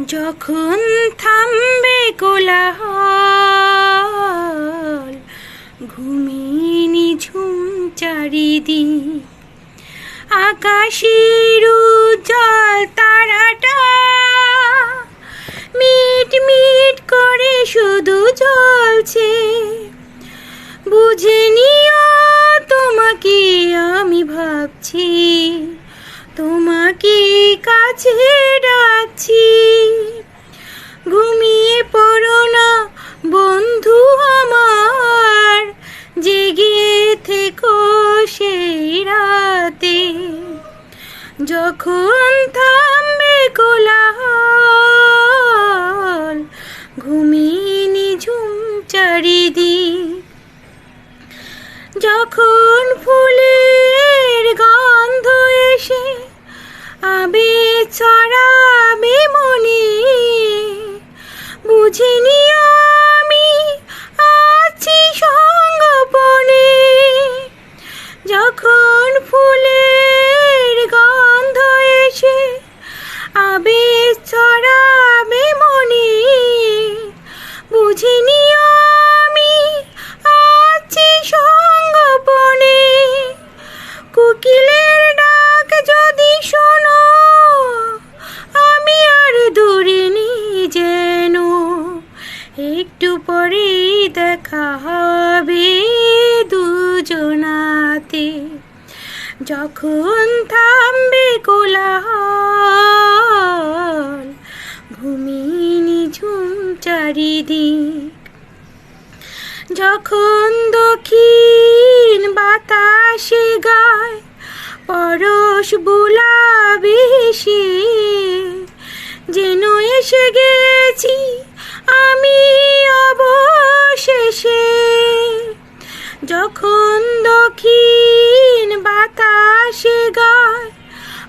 যখন থামবে কোলাহল, ঘুমিয়ে নিঝুম চারিদিক। আকাশের উজ্জ্বল তারাটা মিট মিট করে শুধু জ্বলছে। বুঝে নিও কাছে ডাকছি। ঘুমিয়ে পড়ো না, বন্ধু আমার। জেগে থেকো সেই রাতে। যখন থামবে কোলাহল, ঘুমিয়ে নিঝুম চারিদিক। যখন ফুলের çare দেখা হবে দুজনাতে যখন থামবে কোলাহল ঘুমিয়ে নিঝুম চারিদিক। যখন দক্ষিণ বাতাসে গায়, পরশ বুলাবে সে যখন দক্ষিণ বাতাসে গায়,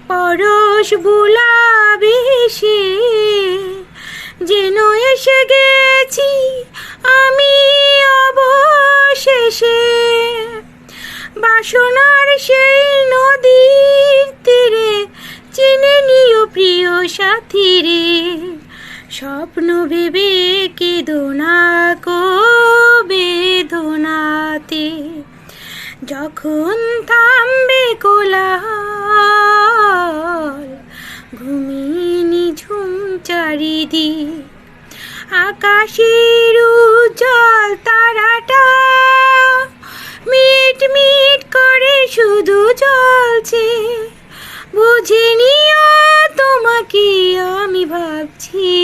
পরশ বুলাবে সে যেন এসে গেছি আমি অবশেষে। বাসনার সেই নদীর তীরে, চিনে নিও প্রিয় সাথী রে স্বপ্ন ভেবে কেদোনা কো বেদনাতে যখন থামবে কোলাহল, ঘুমিয়ে নিঝুম চারিদিক, আকাশের উজ্জ্বল তারাটা মিট মিট করে শুধু জ্বলছে। বুঝে তোমাকে আমি ভাবছি।